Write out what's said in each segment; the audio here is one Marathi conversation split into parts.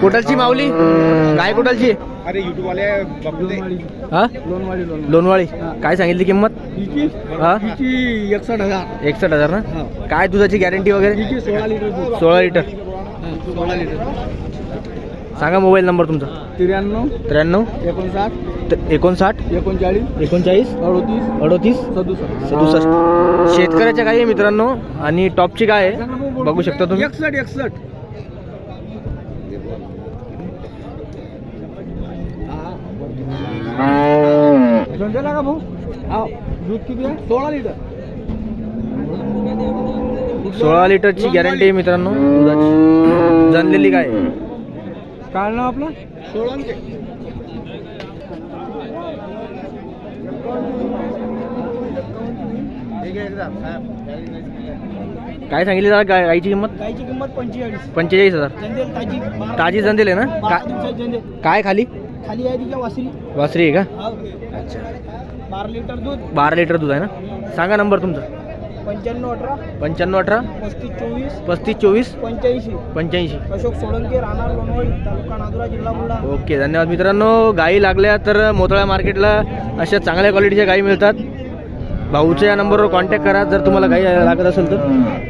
कुठलची माऊली काय कुठलची अरे युट्यूब वाले बघते हा? लोणवाळी काय सांगितली किंमत? हा? एकसठ हजार. एकसठ हजार ना? काय दुधाची गॅरंटी वगैरे? सोळा लिटर. सोळा लिटर. सोळा लिटर. सांगा मोबाईल नंबर तुमचा. त्र्याण्णव त्र्याण्णव एकोणसाठ एकोणसाठ एकोणचाळीस एकोणचाळीस अडोतीस अडोतीस सदुसष्ट. सदुसष्ट. शेतकऱ्याच्या गाई आहे मित्रांनो? आणि टॉपची गाय आहे? बघू शकता तुम्ही. एकसठ एकसठ. समजेला का भाऊ? हा दूध किती आहे? सोळा लिटर. सोळा लिटरची गॅरंटी आहे मित्रांनो दुधाची. जनलेली आहे. काय नाव आपलं? सोळा काय सांगितली जरा गाय गायची किंमत? गायची किंमत पंचेचाळीस. पंचेचाळीस हजार. ताजी जंदेल आहे ना? का- काय खाली? खाली आहे तिच्या वासरी? वासरी आहे का. अच्छा. बारा लिटर दूध. बारा लिटर दूध आहे ना? सांगा नंबर तुमचा. पंच्याण्णव अठरा. पंच्याण्णव अठरा. पस्तीस चोवीस. पस्तीस चोवीस. पंच्याऐंशी. पंच्याऐंशी. अशोक सोळंके राहणार लोणवळी तालुका नांदुरा जिल्हा बुलढाणा. ओके धन्यवाद मित्रांनो. गायी लागल्या तर मोतळा मार्केटला अशा चांगल्या क्वालिटीच्या गायी मिळतात. भाऊच्या या नंबरवर कॉन्टॅक्ट करा. जर तुम्हाला गायी लागत असेल तर.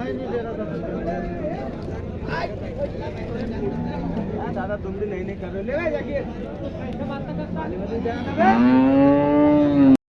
नहीं नहीं दे रहा था दादा तुम भी नहीं नहीं कर रहे हो। ले जाके।